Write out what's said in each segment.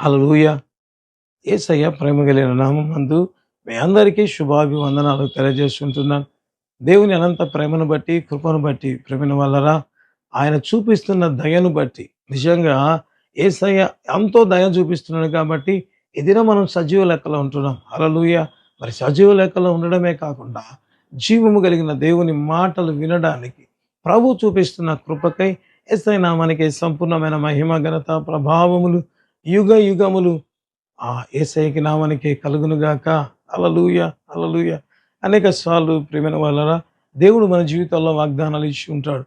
హలలుయ యేసయ్య ప్రేమ కలిగిన నామందు మీ అందరికీ శుభాభివందనాలు తెలియజేస్తుంటున్నాను దేవుని అనంత ప్రేమను బట్టి కృపను బట్టి ప్రేమను వల్లరా ఆయన చూపిస్తున్న దయను బట్టి. నిజంగా ఏసయ్య ఎంతో దయ చూపిస్తున్నాడు కాబట్టి ఎదిన మనం సజీవ లెక్కలో ఉంటున్నాం. హల్లెలూయ. మరి సజీవ లెక్కలో ఉండడమే కాకుండా జీవము కలిగిన దేవుని మాటలు వినడానికి ప్రభు చూపిస్తున్న కృపకై ఎస్ఐ నామానికి సంపూర్ణమైన మహిమ ఘనత ప్రభావములు యుగ యుగములు ఆ ఏసైకి నామానికి కలుగునుగాక. అలలుయ అలలుయ అనేక సార్లు ప్రేమైన వాళ్ళరా దేవుడు మన జీవితాల్లో వాగ్దానాలు ఇచ్చి ఉంటాడు.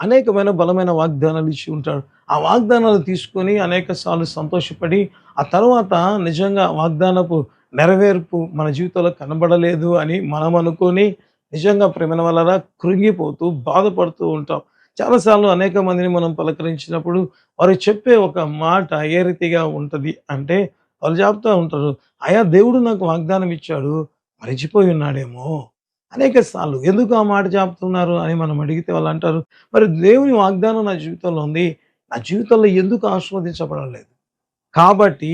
అనేకమైన బలమైన వాగ్దానాలు ఇచ్చి ఉంటాడు. ఆ వాగ్దానాలు తీసుకొని అనేక సార్లు సంతోషపడి ఆ తర్వాత నిజంగా వాగ్దానపు నెరవేర్పు మన జీవితంలో కనబడలేదు అని మనం అనుకొని నిజంగా ప్రేమైన వాళ్ళరా కృంగిపోతూ బాధపడుతూ ఉంటాం. చాలాసార్లు అనేక మందిని మనం పలకరించినప్పుడు వారు చెప్పే ఒక మాట ఏ రీతిగా ఉంటుంది అంటే వాళ్ళు చెప్తూ ఉంటారు అయా దేవుడు నాకు వాగ్దానం ఇచ్చాడు మరిచిపోయి ఉన్నాడేమో. అనేక సార్లు ఎందుకు ఆ మాట చెప్తున్నారు? అని మనం అడిగితే వాళ్ళు అంటారు మరి దేవుని వాగ్దానం నా జీవితంలో ఉంది నా జీవితంలో ఎందుకు ఆస్వాదించబడలేదు కాబట్టి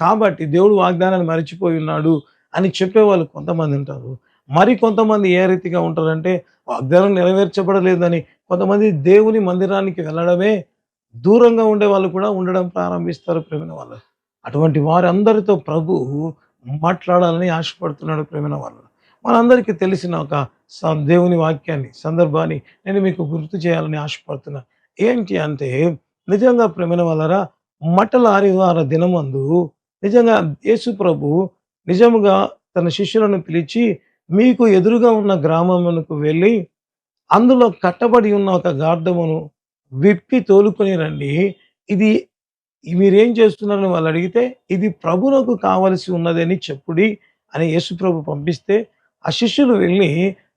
కాబట్టి దేవుడు వాగ్దానాన్ని మరిచిపోయి ఉన్నాడు అని చెప్పేవాళ్ళు కొంతమంది ఉంటారు. మరి కొంతమంది ఏ రీతిగా ఉంటారంటే వాగ్దానం నెరవేర్చబడలేదని కొంతమంది దేవుని మందిరానికి వెళ్ళడమే దూరంగా ఉండే వాళ్ళు కూడా ఉండడం ప్రారంభిస్తారు ప్రేమిన వాళ్ళు. అటువంటి వారందరితో ప్రభు మాట్లాడాలని ఆశపడుతున్నాడు ప్రేమిన వాళ్ళు. మనందరికీ తెలిసిన ఒక స- దేవుని వాక్యాన్ని సందర్భాన్ని నేను మీకు గుర్తు చేయాలని ఆశపడుతున్నా. ఏంటి అంటే నిజంగా ప్రేమిన వాళ్ళరా మటల ఆదివార దినమందు నిజంగా యేసు ప్రభు నిజముగా తన శిష్యులను పిలిచి మీకు ఎదురుగా ఉన్న గ్రామమునకు వెళ్ళి అందులో కట్టబడి ఉన్న ఒక గార్ధమును విప్పి తోలుకొని రండి. ఇది మీరేం చేస్తున్నారని వాళ్ళు అడిగితే ఇది ప్రభునకు కావలసి ఉన్నదని చెప్పుడి అని యేసుప్రభు పంపిస్తే ఆ శిష్యులు వెళ్ళి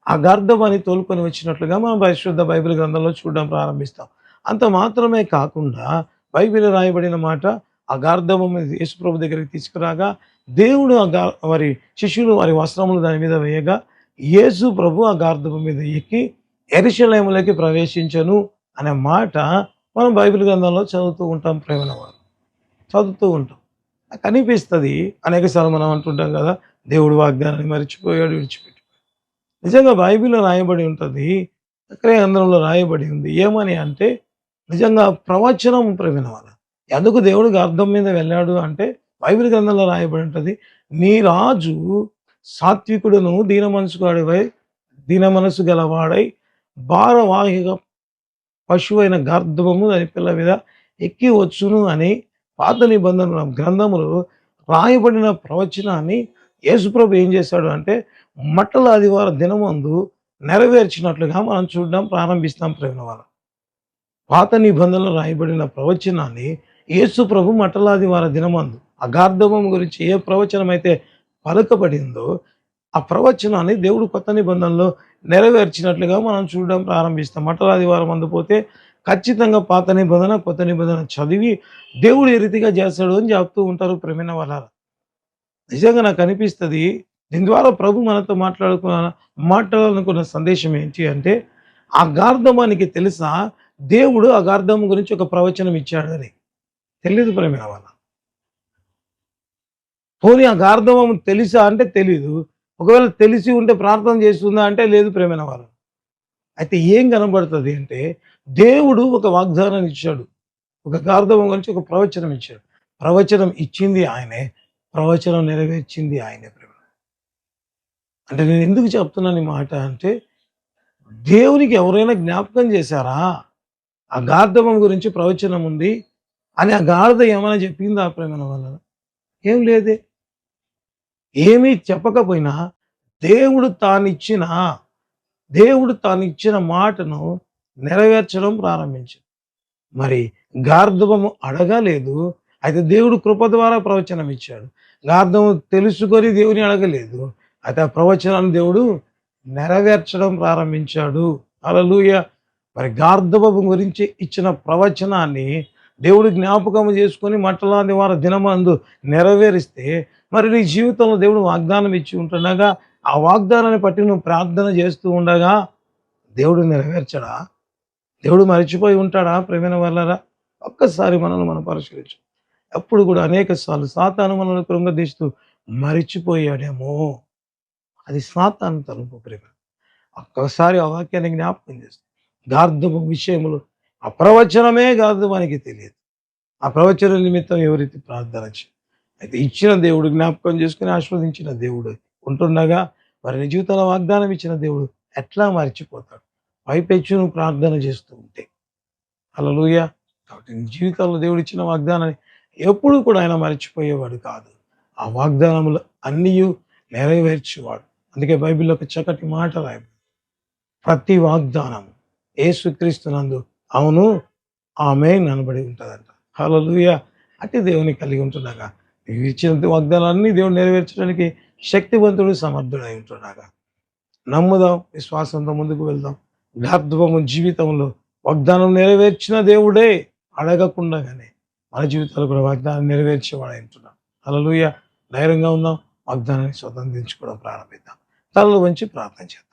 ఆ గార్ధవాన్ని తోలుకొని వచ్చినట్లుగా మనం పరిశుద్ధ బైబిల్ గ్రంథంలో చూడడం ప్రారంభిస్తాం. అంత మాత్రమే కాకుండా బైబిల్ రాయబడిన మాట ఆ గార్ధము యేసుప్రభు దగ్గరికి తీసుకురాగా దేవుడు ఆ గా వారి శిష్యులు వారి వస్త్రములు దాని మీద వేయగా యేసు ప్రభు ఆ గార్ధము మీద ఎక్కి ఎరిశలేములకి ప్రవేశించను అనే మాట మనం బైబిల్ గ్రంథంలో చదువుతూ ఉంటాం ప్రేమల వారు. చదువుతూ ఉంటాం. కనిపిస్తుంది అనేక సార్లు మనం అంటుంటాం కదా దేవుడు వాగ్దానాన్ని మర్చిపోయాడు విడిచిపెట్టాడు. నిజంగా బైబిల్లో రాయబడి ఉంటుంది అక్కడే రాయబడి ఉంది. ఏమని అంటే నిజంగా ప్రవచనం ప్రేమిన వాళ్ళ ఎందుకు దేవుడికి అర్థం మీద వెళ్ళాడు అంటే బైబిల్ గ్రంథంలో రాయబడి ఉంటుంది నీ రాజు సాత్వికుడును దీన మనసు వాడివై దీన మనసు గలవాడై భారవాహిక పశువైన గర్ధము దాని పిల్ల మీద ఎక్కి వచ్చును అని పాత నిబంధనల గ్రంథములు రాయబడిన ప్రవచనాన్ని యేసుప్రభు ఏం చేశాడు అంటే మట్టల ఆదివారం దినమందు నెరవేర్చినట్లుగా మనం చూడడం ప్రారంభిస్తాం ప్రేమ వాళ్ళ పాత నిబంధనలు రాయబడిన ప్రవచనాన్ని యేసు ప్రభు మట్టలాదివార దినమందు అగార్ధవం గురించి ఏ ప్రవచనం అయితే పలుకబడిందో ఆ ప్రవచనాన్ని దేవుడు కొత్త నిబంధనలో నెరవేర్చినట్లుగా మనం చూడడం ప్రారంభిస్తాం. మట్టలాదివారం అందుపోతే ఖచ్చితంగా పాత నిబంధన కొత్త నిబంధన చదివి దేవుడు ఏ రీతిగా చేస్తాడు అని చెప్తూ ఉంటారు ప్రమేణ వాళ్ళ నిజంగా నాకు అనిపిస్తుంది దీని ద్వారా ప్రభు మనతో మాట్లాడుకున్న మాట్లాడాలనుకున్న సందేశం ఏంటి అంటే ఆ గార్ధమానికి తెలుసా దేవుడు ఆ గార్ధం గురించి ఒక ప్రవచనం ఇచ్చాడని. తెలియదు ప్రమేణ వాళ్ళ. పోనీ ఆ గార్ధమం తెలుసా అంటే తెలీదు ఒకవేళ తెలిసి ఉంటే ప్రార్థన చేస్తుందా అంటే లేదు ప్రేమైన వాళ్ళు అయితే ఏం కనబడుతుంది అంటే దేవుడు ఒక వాగ్దానం ఇచ్చాడు. ఒక గార్ధవం గురించి ఒక ప్రవచనం ఇచ్చాడు. ప్రవచనం ఇచ్చింది ఆయనే. ప్రవచనం నెరవేర్చింది ఆయనే ప్రేమ. అంటే నేను ఎందుకు చెప్తున్నాను ఈ మాట అంటే దేవునికి ఎవరైనా జ్ఞాపకం చేశారా? ఆ గార్ధవం గురించి ప్రవచనం ఉంది అని ఆ గార్ధ ఏమైనా చెప్పింది ఆ ప్రేమ వల్ల ఏం లేదే. ఏమీ చెప్పకపోయినా దేవుడు తానిచ్చిన దేవుడు తానిచ్చిన మాటను నెరవేర్చడం ప్రారంభించింది మరి గార్ధవము అడగలేదు అయితే దేవుడు కృప ద్వారా ప్రవచనం ఇచ్చాడు. గార్ధము తెలుసుకొని దేవుని అడగలేదు అయితే ఆ ప్రవచనాన్ని దేవుడు నెరవేర్చడం ప్రారంభించాడు. అలలుయ మరి గార్ధవము గురించి ఇచ్చిన ప్రవచనాన్ని దేవుడు జ్ఞాపకం చేసుకొని మట్టలాది వారి దినమందు నెరవేరిస్తే మరి నీ జీవితంలో దేవుడు వాగ్దానం ఇచ్చి ఉంటుండగా ఆ వాగ్దానాన్ని బట్టి నువ్వు ప్రార్థన చేస్తూ ఉండగా దేవుడు నెరవేర్చడా? దేవుడు మర్చిపోయి ఉంటాడా ప్రేమైన వల్లరా ఒక్కసారి మనల్ని మనం పరిశీలించు. అప్పుడు కూడా అనేక సార్లు సాతాను మనల్ని కృంగదీస్తూ మరిచిపోయాడేమో. అది సాతాను తలుపు ప్రేమ. ఒక్కసారి ఆ వాక్యాన్ని జ్ఞాపకం చేస్తుంది గార్ధము విషయములు అప్రవచనమే కాదు మనకి తెలియదు. ఆ ప్రవచన నిమిత్తం ఎవరైతే ప్రార్థన అయితే ఇచ్చిన దేవుడు జ్ఞాపకం చేసుకుని ఆస్వాదించిన దేవుడు ఉంటుండగా వారిని జీవితంలో వాగ్దానం ఇచ్చిన దేవుడు ఎట్లా మర్చిపోతాడు? పైపెచ్చు నువ్వు ప్రార్థన చేస్తూ ఉంటే. అలలుయ కాబట్టి నీ జీవితంలో దేవుడు ఇచ్చిన వాగ్దానాన్ని ఎప్పుడు కూడా ఆయన మర్చిపోయేవాడు కాదు. ఆ వాగ్దానములు అన్నీ నెరవేర్చేవాడు. అందుకే బైబిల్లో ఒక చక్కటి మాట రాయబడి ప్రతి వాగ్దానం ఏసుక్రీస్తునందు అవును ఆమె ననబడి ఉంటుందంట. హలలుయ అంటే దేవుని కలిగి ఉంటుండగా నీవు ఇచ్చిన వాగ్దానాన్ని దేవుడు నెరవేర్చడానికి శక్తివంతుడు సమర్థుడై ఉంటుండగా. నమ్ముదాం విశ్వాసంతో ముందుకు వెళ్దాం. గార్ధవము జీవితంలో వాగ్దానం నెరవేర్చిన దేవుడే అడగకుండానే మన జీవితాలు కూడా వాగ్దానం నెరవేర్చేవాడు ఉంటున్నాం. అలలుయ ధైర్యంగా ఉందాం వాగ్దానాన్ని స్వతంత్రించుకోవడం ప్రారంభిద్దాం. తలలు వంచి ప్రార్థన చేద్దాం.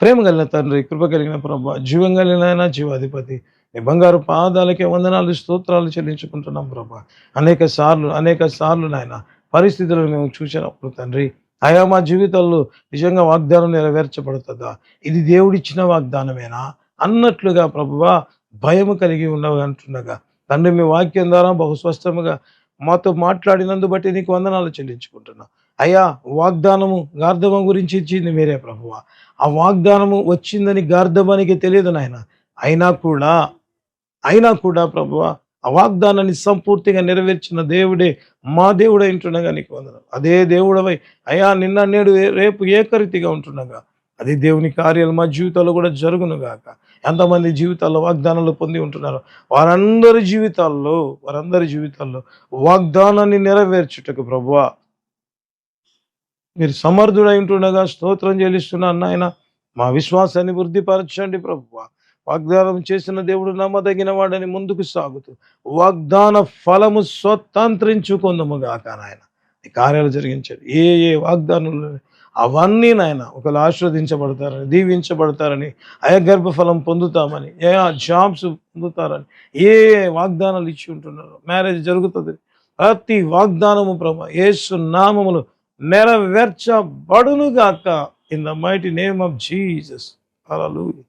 ప్రేమ కలిగిన తండ్రి కృప కలిగిన ప్రభా జీవం కలిగిన ఆయన జీవాధిపతి. నీ బంగారు పాదాలకే వందనాలు స్తోత్రాలు చెల్లించుకుంటున్నాం ప్రభా. అనేక సార్లు అనేక సార్లు నాయన పరిస్థితులను మేము చూసినప్పుడు తండ్రి ఆయా మా జీవితాల్లో నిజంగా వాగ్దానం నెరవేర్చబడుతుందా? ఇది దేవుడిచ్చిన వాగ్దానమేనా? అన్నట్లుగా ప్రభువా భయము కలిగి ఉన్నవి అంటుండగా తండ్రి మీ వాక్యం ద్వారా బహుస్వస్థముగా మాతో మాట్లాడినందు బట్టి నీకు వందనాలు చెల్లించుకుంటున్నా. అయ్యా వాగ్దానము గార్ధవం గురించి ఇచ్చింది మీరే ప్రభువ. ఆ వాగ్దానము వచ్చిందని గార్ధవానికి తెలియదు నాయన. అయినా కూడా అయినా కూడా ప్రభువ ఆ వాగ్దానాన్ని సంపూర్తిగా నెరవేర్చిన దేవుడే మా దేవుడే ఉంటుండగా నీకు వందనం. అదే దేవుడవై అయా నిన్న నేడు రేపు ఏకరీతిగా ఉంటుండగా. అది దేవుని కార్యాలు మా జీవితాల్లో కూడా జరుగును గాక. ఎంతమంది జీవితాల్లో వాగ్దానాలు పొంది ఉంటున్నారు వారందరి జీవితాల్లో వారందరి జీవితాల్లో వాగ్దానాన్ని నెరవేర్చుటకు ప్రభువా మీరు సమర్థుడై ఉంటుండగా స్తోత్రం చెల్లిస్తున్నాను నాయన మా విశ్వాసాన్ని వృద్ధిపరచండి ప్రభు వాగ్దానం చేసిన దేవుడు నమ్మదగిన వాడని ముందుకు సాగుతూ వాగ్దాన ఫలము స్వతంత్రించుకుందము గాక నాయన. ఈ కార్యాలు జరిగించండి. ఏ ఏ వాగ్దానాలు అవన్నీ నాయన ఒకరు ఆస్వాదించబడతారని దీవించబడతారని అయగర్భ గర్భఫలం పొందుతామని ఏ జాబ్స్ పొందుతారని ఏ వాగ్దానాలు ఇచ్చి ఉంటున్నారో మ్యారేజ్ జరుగుతుంది. ప్రతి వాగ్దానము ప్రభు ఏసు నామములు నెరవేర్చబడును గాక in the mighty name of Jesus hallelujah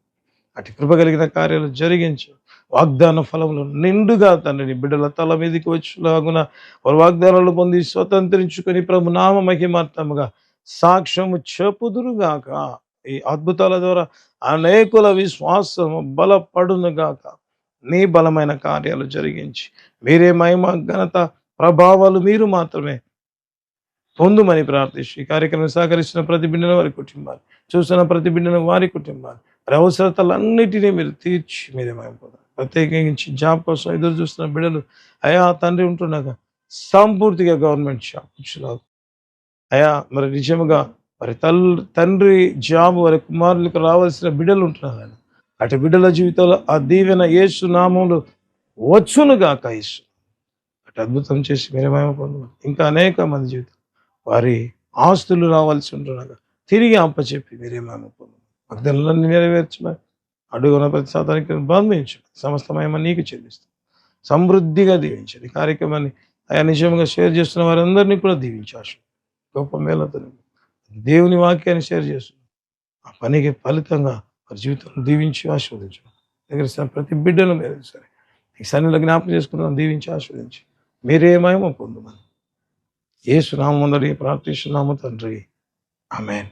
అటు కృప కలిగిన కార్యాలు జరిగించు. వాగ్దాన ఫలములు నిండుగా తండ్రిని బిడ్డల తల మీదకి వచ్చేలాగున వారు వాగ్దానాలు పొంది స్వతంత్రించుకొని ప్రభు నామ మహిమార్థముగా సాక్ష్యము చెప్పుదురుగాక. ఈ అద్భుతాల ద్వారా అనేకుల విశ్వాసము బలపడునుగాక. నీ బలమైన కార్యాలు జరిగించి మీరే మహిమ ఘనత ప్రభావాలు మీరు మాత్రమే పొందుమని ప్రార్థిస్తూ ఈ కార్యక్రమం సహకరిస్తున్న ప్రతి బిడ్డను వారి కుటుంబాలు చూస్తున్న ప్రతి బిడ్డను వారి కుటుంబాలు వారి అవసరతలన్నిటినీ మీరు తీర్చి మీరే మహిమపోతారు ప్రత్యేకించి జాబ్ కోసం ఎదురు చూస్తున్న బిడ్డలు అయా తండ్రి ఉంటుండగా సంపూర్తిగా గవర్నమెంట్ జాబ్ ఇచ్చులాగు. అయా మరి నిజముగా మరి తల్ తండ్రి జాబ్ వారి కుమారులకు రావాల్సిన బిడ్డలు ఉంటున్నారు ఆయన అటు బిడ్డల జీవితంలో ఆ దీవెన యేసు నామములు వచ్చునుగా కాయసు అటు అద్భుతం చేసి మీరే మహిమ పొందమని ఇంకా అనేక మంది జీవితం వారి ఆస్తులు రావాల్సి ఉంటుండగా తిరిగి అప్పచెప్పి మీరే మహిమ పొందమని భక్తులన్నీ అడుగున ప్రతి సాధానికి బంధించు సమస్తమేమో నీకు చెల్లిస్తాం. సమృద్ధిగా దీవించండి కార్యక్రమాన్ని ఆయా నిజంగా షేర్ చేస్తున్న వారందరినీ కూడా దీవించారు గొప్ప మేలతో దేవుని వాక్యాన్ని షేర్ చేస్తున్నాం ఆ పనికి ఫలితంగా వారి జీవితంలో దీవించి ఆస్వాదించడం దగ్గర ప్రతి బిడ్డను మీరు సరే ఈ సన్నిలో జ్ఞాపకం చేసుకుంటున్నాం దీవించి ఆస్వాదించి మీరేమేమో పొందమని. ఏ సునామందరి ప్రార్థిస్తున్నాము తండ్రి ఆమెన్